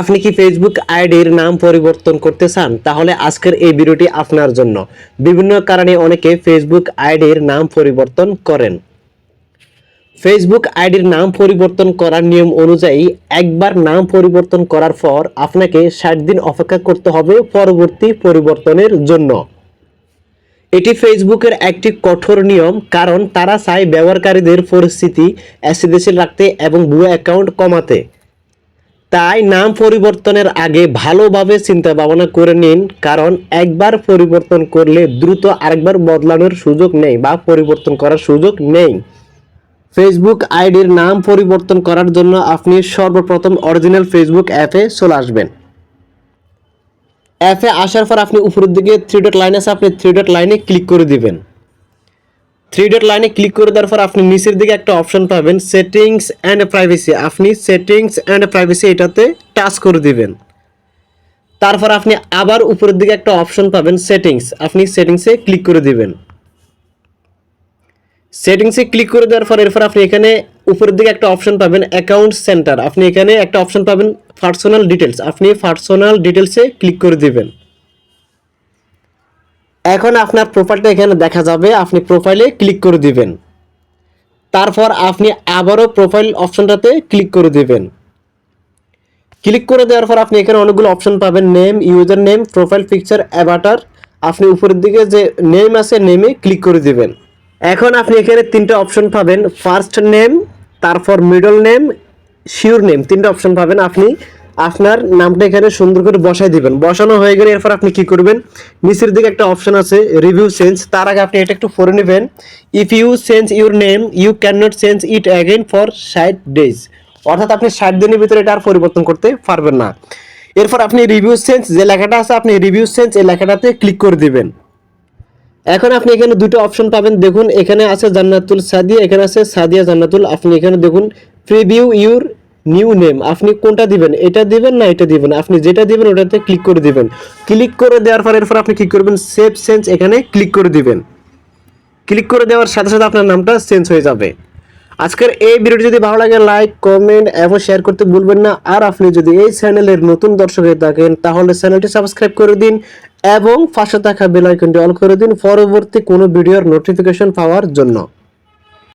আপনি কি ফেসবুক আইডির নাম পরিবর্তন করতে চান? তাহলে আজকের এই ভিডিওটি আপনার জন্য। বিভিন্ন কারণে অনেকে ফেসবুক আইডির নাম পরিবর্তন করেন। ফেসবুক আইডির নাম পরিবর্তন করার নিয়ম অনুযায়ী একবার নাম পরিবর্তন করার পর আপনাকে ষাট দিন অপেক্ষা করতে হবে পরবর্তী পরিবর্তনের জন্য। এটি ফেসবুকের একটি কঠোর নিয়ম, কারণ তারা চায় ব্যবহারকারীদের পরিস্থিতি অ্যাসিডেশন রাখতে এবং ভুয়া অ্যাকাউন্ট কমাতে। তাই নাম পরিবর্তনের আগে ভালোভাবে চিন্তা ভাবনা করে নিন, কারণ একবার পরিবর্তন করলে দ্রুত আরেকবার বদলানোর সুযোগ নেই বা পরিবর্তন করার সুযোগ নেই। ফেসবুক আইডির নাম পরিবর্তন করার জন্য আপনি সর্বপ্রথম অরিজিনাল ফেসবুক অ্যাপে চলে আসবেন। অ্যাপে আসার পর আপনি উপরের দিকে থ্রি ডট লাইন আছে, আপনি থ্রি ডট লাইনে ক্লিক করে দিবেন। থ্রি ডট লাইনে ক্লিক করে দেওয়ার পর আপনি নিচের দিকে একটা অপশন পাবেন সেটিংস অ্যান্ড প্রাইভেসি আপনি সেটিংস অ্যান্ড প্রাইভেসি এটাতে টাচ করে দিবেন। তারপর আপনি আবার উপরের দিকে একটা অপশন পাবেন সেটিংস আপনি সেটিংসে ক্লিক করে দিবেন। সেটিংসে ক্লিক করে দেওয়ার পর এরপর আপনি এখানে উপরের দিকে একটা অপশন পাবেন অ্যাকাউন্ট সেন্টার আপনি এখানে একটা অপশন পাবেন পার্সোনাল ডিটেলস আপনি পার্সোনাল ডিটেলসে ক্লিক করে দিবেন। এখন আপনার প্রোফাইলটা এখানে দেখা যাবে, আপনি প্রোফাইলে ক্লিক করে দিবেন। তারপর আপনি আবারও প্রোফাইল অপশনটাতে ক্লিক করে দিবেন। ক্লিক করে দেওয়ার পর আপনি এখানে অনেকগুলো অপশন পাবেন name user name profile picture avatar আপনি উপরের দিকে যে নেম আছে নেমে ক্লিক করে দিবেন। এখন আপনি এখানে তিনটা অপশন পাবেন ফার্স্ট নেম তারপর মিডল নেম শিওর নেম তিনটা অপশন পাবেন। আপনি আপনার নামটা এখানে সুন্দর করে বসাই দিবেন। বসানো হয়ে গেলে এরপর আপনি কি করবেন? নিচের দিকে একটা অপশন আছে রিভিউ চেঞ্জ তার আগে আপনি এটা একটু পড়ে নেবেন। If you change your name you can not change it again for ষাট ডেজ অর্থাৎ আপনি ষাট দিনের ভিতরে এটা আর পরিবর্তন করতে পারবেন না। এরপর আপনি রিভিউ চেঞ্জ যে লেখাটা আছে, আপনি রিভিউ চেঞ্জ এই লেখাটাতে ক্লিক করে দিবেন। এখন আপনি এখানে দুটো অপশন পাবেন। দেখুন, এখানে আছে জান্নাতুল সাদিয়া, এখানে আছে সাদিয়া জান্নাতুল। আপনি এখানে দেখুন প্রিভিউ ইউর নিউ নেম, আপনি কোনটা দিবেন? এটা দিবেন না এটা দিবেন? আপনি যেটা দিবেন ওটাতে ক্লিক করে দিবেন। ক্লিক করে দেওয়ার পর এরপর আপনি কি করবেন? সেভ চেঞ্জ এখানে ক্লিক করে দিবেন। ক্লিক করে দেওয়ার সাথে সাথে আপনার নামটা চেঞ্জ হয়ে যাবে। আজকের এই ভিডিওটি যদি ভালো লাগে লাইক কমেন্ট এবং শেয়ার করতে ভুলবেন না। আর আপনি যদি এই চ্যানেলের নতুন দর্শক হয়ে থাকেন, তাহলে চ্যানেলটি সাবস্ক্রাইব করে দিন এবং পাশে থাকা বেল আইকনটি অন করে দিন পরবর্তী কোনো ভিডিওর নোটিফিকেশন পাওয়ার জন্য।